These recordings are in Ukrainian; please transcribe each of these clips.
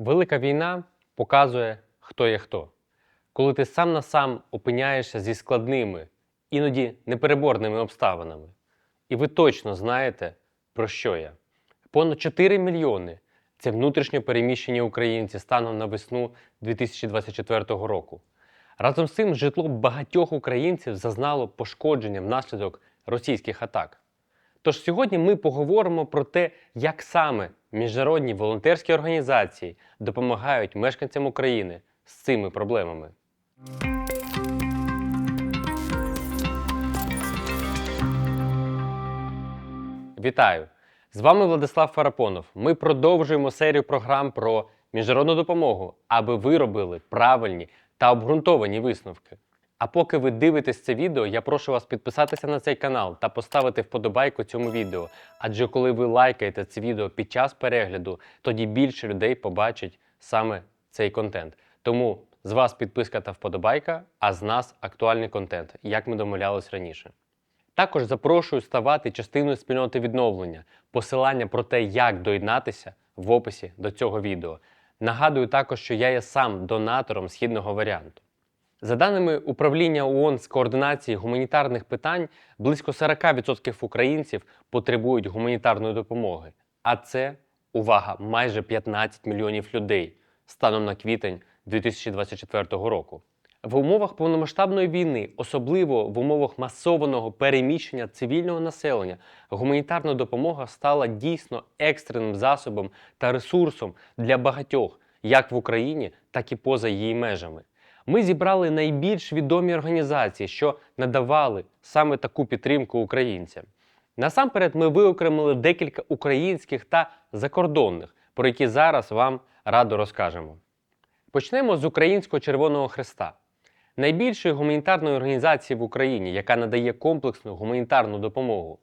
Велика війна показує, хто є хто. Коли ти сам на сам опиняєшся зі складними, іноді непереборними обставинами. І ви точно знаєте, про що я. Понад 4 мільйони це внутрішньо переміщені українці станом на весну 2024 року. Разом з цим житло багатьох українців зазнало пошкодження внаслідок російських атак. Тож сьогодні ми поговоримо про те, як саме міжнародні волонтерські організації допомагають мешканцям України з цими проблемами. Вітаю! З вами Владислав Фарапонов. Ми продовжуємо серію програм про міжнародну допомогу, аби ви робили правильні та обґрунтовані висновки. А поки ви дивитесь це відео, я прошу вас підписатися на цей канал та поставити вподобайку цьому відео. Адже коли ви лайкаєте це відео під час перегляду, тоді більше людей побачить саме цей контент. Тому з вас підписка та вподобайка, а з нас актуальний контент, як ми домовлялись раніше. Також запрошую ставати частиною спільноти відновлення. Посилання про те, як доєднатися в описі до цього відео. Нагадую також, що я є сам донатором східного варіанту. За даними управління ООН з координації гуманітарних питань, близько 40% українців потребують гуманітарної допомоги. А це увага, майже 15 мільйонів людей станом на квітень 2024 року. В умовах повномасштабної війни, особливо в умовах масованого переміщення цивільного населення, гуманітарна допомога стала дійсно екстреним засобом та ресурсом для багатьох, як в Україні, так і поза її межами. Ми зібрали найбільш відомі організації, що надавали саме таку підтримку українцям. Насамперед, ми виокремили декілька українських та закордонних, про які зараз вам радо розкажемо. Почнемо з Українського Червоного Христа, найбільшої гуманітарної організації в Україні, яка надає комплексну гуманітарну допомогу.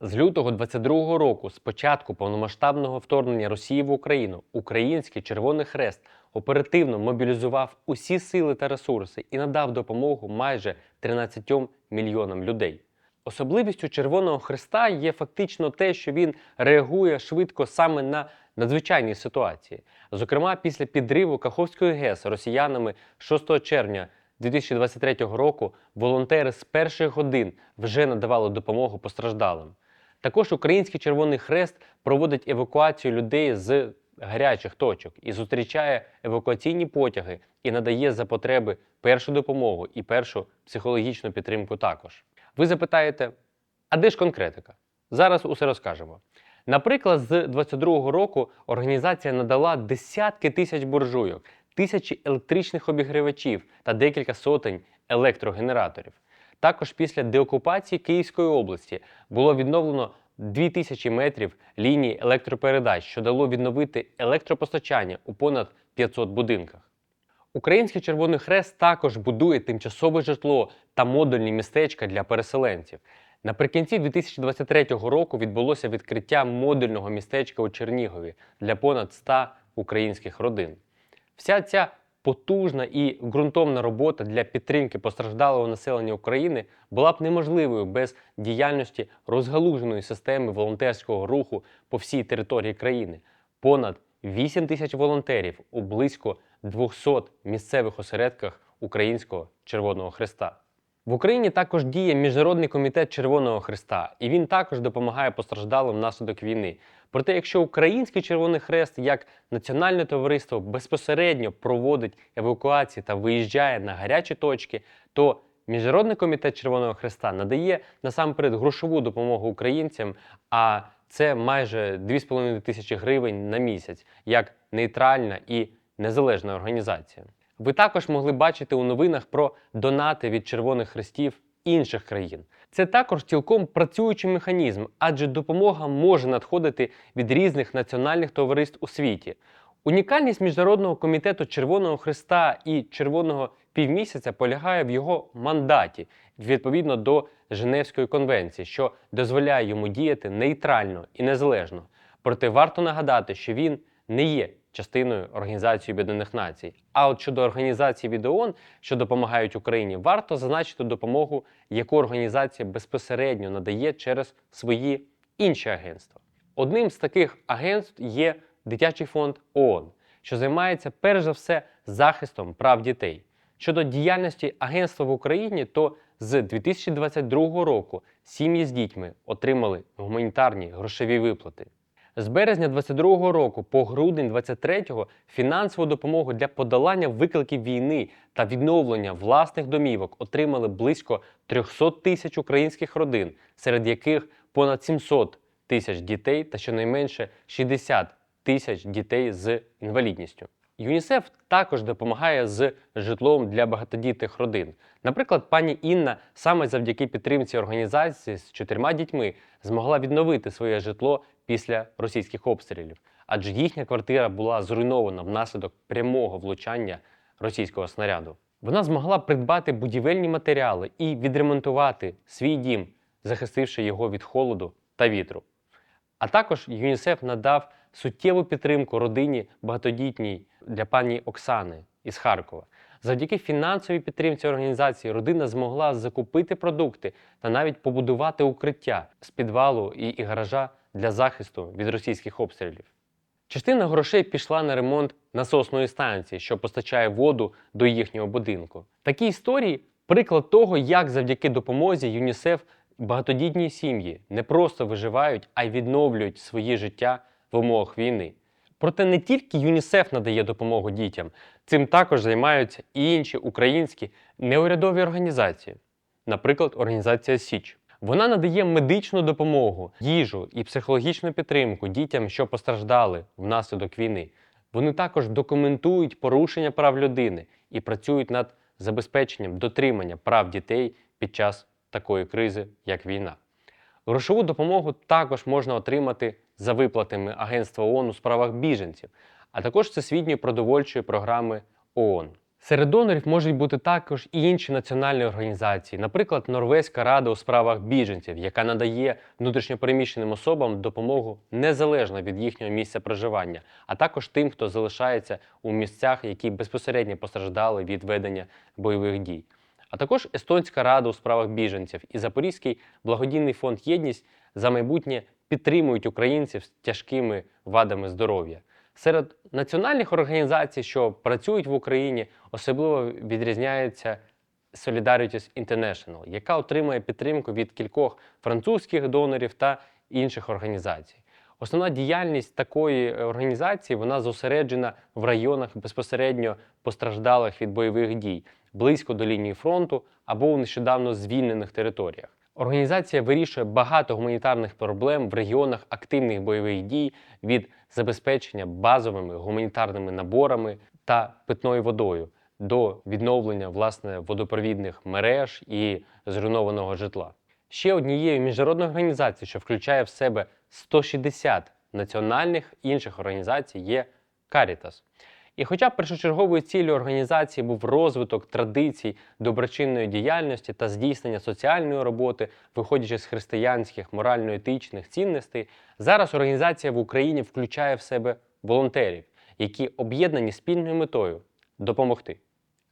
З лютого 22-го року, з початку повномасштабного вторгнення Росії в Україну, Український Червоний Хрест оперативно мобілізував усі сили та ресурси і надав допомогу майже 13 мільйонам людей. Особливістю Червоного Хреста є фактично те, що він реагує швидко саме на надзвичайні ситуації. Зокрема, після підриву Каховської ГЕС росіянами 6 червня 2023 року волонтери з перших годин вже надавали допомогу постраждалим. Також Український Червоний Хрест проводить евакуацію людей з гарячих точок і зустрічає евакуаційні потяги і надає за потреби першу допомогу і першу психологічну підтримку також. Ви запитаєте, а де ж конкретика? Зараз усе розкажемо. Наприклад, з 22-го року організація надала десятки тисяч буржуйок, тисячі електричних обігрівачів та декілька сотень електрогенераторів. Також після деокупації Київської області було відновлено 2000 метрів лінії електропередач, що дало відновити електропостачання у понад 500 будинках. Український Червоний Хрест також будує тимчасове житло та модульні містечка для переселенців. Наприкінці 2023 року відбулося відкриття модульного містечка у Чернігові для понад 100 українських родин. Вся ця потужна і ґрунтовна робота для підтримки постраждалого населення України була б неможливою без діяльності розгалуженої системи волонтерського руху по всій території країни. Понад 8 тисяч волонтерів у близько 200 місцевих осередках Українського Червоного Христа. В Україні також діє Міжнародний комітет Червоного Христа, і він також допомагає постраждалим внаслідок війни. Проте, якщо Український Червоний Хрест як національне товариство безпосередньо проводить евакуації та виїжджає на гарячі точки, то Міжнародний комітет Червоного Хреста надає насамперед грошову допомогу українцям, а це майже 2,5 тисячі гривень на місяць, як нейтральна і незалежна організація. Ви також могли бачити у новинах про донати від Червоних Хрестів інших країн. Це також цілком працюючий механізм, адже допомога може надходити від різних національних товариств у світі. Унікальність Міжнародного комітету Червоного Христа і Червоного півмісяця полягає в його мандаті відповідно до Женевської конвенції, що дозволяє йому діяти нейтрально і незалежно. Проте варто нагадати, що він не є частиною Організації Об'єднаних Націй. А от щодо організацій від ООН, що допомагають Україні, варто зазначити допомогу, яку організація безпосередньо надає через свої інші агентства. Одним з таких агентств є Дитячий фонд ООН, що займається перш за все захистом прав дітей. Щодо діяльності агентства в Україні, то з 2022 року сім'ї з дітьми отримали гуманітарні грошові виплати. З березня 2022 року по грудень 2023 фінансову допомогу для подолання викликів війни та відновлення власних домівок отримали близько 300 тисяч українських родин, серед яких понад 700 тисяч дітей та щонайменше 60 тисяч дітей з інвалідністю. ЮНІСЕФ також допомагає з житлом для багатодітних родин. Наприклад, пані Інна саме завдяки підтримці організації з чотирма дітьми змогла відновити своє житло після російських обстрілів, адже їхня квартира була зруйнована внаслідок прямого влучання російського снаряду. Вона змогла придбати будівельні матеріали і відремонтувати свій дім, захистивши його від холоду та вітру. А також ЮНІСЕФ надав суттєву підтримку родині багатодітній для пані Оксани із Харкова. Завдяки фінансовій підтримці організації родина змогла закупити продукти та навіть побудувати укриття з підвалу і, гаража для захисту від російських обстрілів. Частина грошей пішла на ремонт насосної станції, що постачає воду до їхнього будинку. Такі історії приклад того, як завдяки допомозі ЮНІСЕФ багатодітні сім'ї не просто виживають, а й відновлюють своє життя в умовах війни. Проте не тільки ЮНІСЕФ надає допомогу дітям, цим також займаються і інші українські неурядові організації, наприклад, організація Січ. Вона надає медичну допомогу, їжу і психологічну підтримку дітям, що постраждали внаслідок війни. Вони також документують порушення прав людини і працюють над забезпеченням дотримання прав дітей під час такої кризи, як війна. Грошову допомогу також можна отримати за виплатами Агентства ООН у справах біженців, а також Всесвітньої продовольчої програми ООН. Серед донорів можуть бути також і інші національні організації, наприклад, Норвезька рада у справах біженців, яка надає внутрішньопереміщеним особам допомогу незалежно від їхнього місця проживання, а також тим, хто залишається у місцях, які безпосередньо постраждали від ведення бойових дій. А також Естонська рада у справах біженців і Запорізький благодійний фонд Єдність за майбутнє підтримують українців з тяжкими вадами здоров'я. Серед національних організацій, що працюють в Україні, особливо відрізняється Solidarities International, яка отримує підтримку від кількох французьких донорів та інших організацій. Основна діяльність такої організації вона зосереджена в районах безпосередньо постраждалих від бойових дій, близько до лінії фронту або у нещодавно звільнених територіях. Організація вирішує багато гуманітарних проблем в регіонах активних бойових дій від забезпечення базовими гуманітарними наборами та питною водою до відновлення власне водопровідних мереж і зруйнованого житла. Ще однією міжнародною організацією, що включає в себе 160 національних інших організацій, є Caritas. І хоча першочерговою ціллю організації був розвиток традицій доброчинної діяльності та здійснення соціальної роботи, виходячи з християнських морально-етичних цінностей, зараз організація в Україні включає в себе волонтерів, які об'єднані спільною метою допомогти.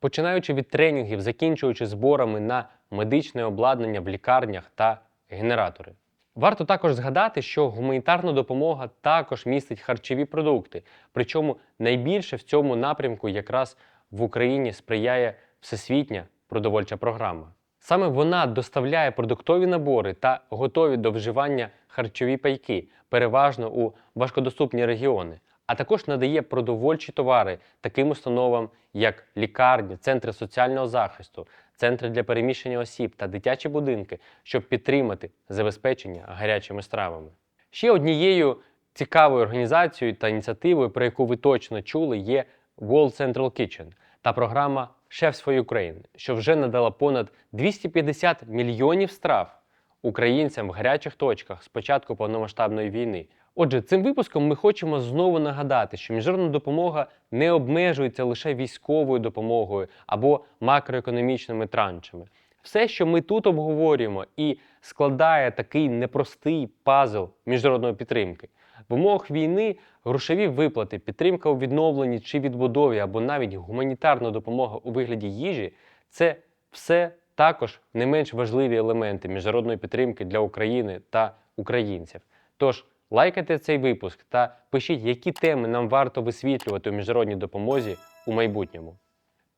Починаючи від тренінгів, закінчуючи зборами на медичне обладнання в лікарнях та генератори. Варто також згадати, що гуманітарна допомога також містить харчові продукти. Причому найбільше в цьому напрямку якраз в Україні сприяє всесвітня продовольча програма. Саме вона доставляє продуктові набори та готові до вживання харчові пайки, переважно у важкодоступні регіони, а також надає продовольчі товари таким установам, як лікарні, центри соціального захисту, центри для переміщення осіб та дитячі будинки, щоб підтримати забезпечення гарячими стравами. Ще однією цікавою організацією та ініціативою, про яку ви точно чули, є World Central Kitchen та програма Chefs for Ukraine, що вже надала понад 250 мільйонів страв українцям в гарячих точках з початку повномасштабної війни. Отже, цим випуском ми хочемо знову нагадати, що міжнародна допомога не обмежується лише військовою допомогою або макроекономічними траншами. Все, що ми тут обговорюємо, і складає такий непростий пазл міжнародної підтримки. В умовах війни грошові виплати, підтримка у відновленні чи відбудові, або навіть гуманітарна допомога у вигляді їжі це все також не менш важливі елементи міжнародної підтримки для України та українців. Тож Лайкайте цей випуск та пишіть, які теми нам варто висвітлювати у міжнародній допомозі у майбутньому.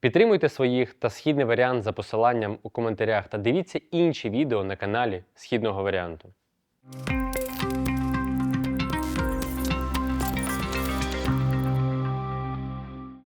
Підтримуйте своїх та східний варіант за посиланням у коментарях та дивіться інші відео на каналі Східного варіанту.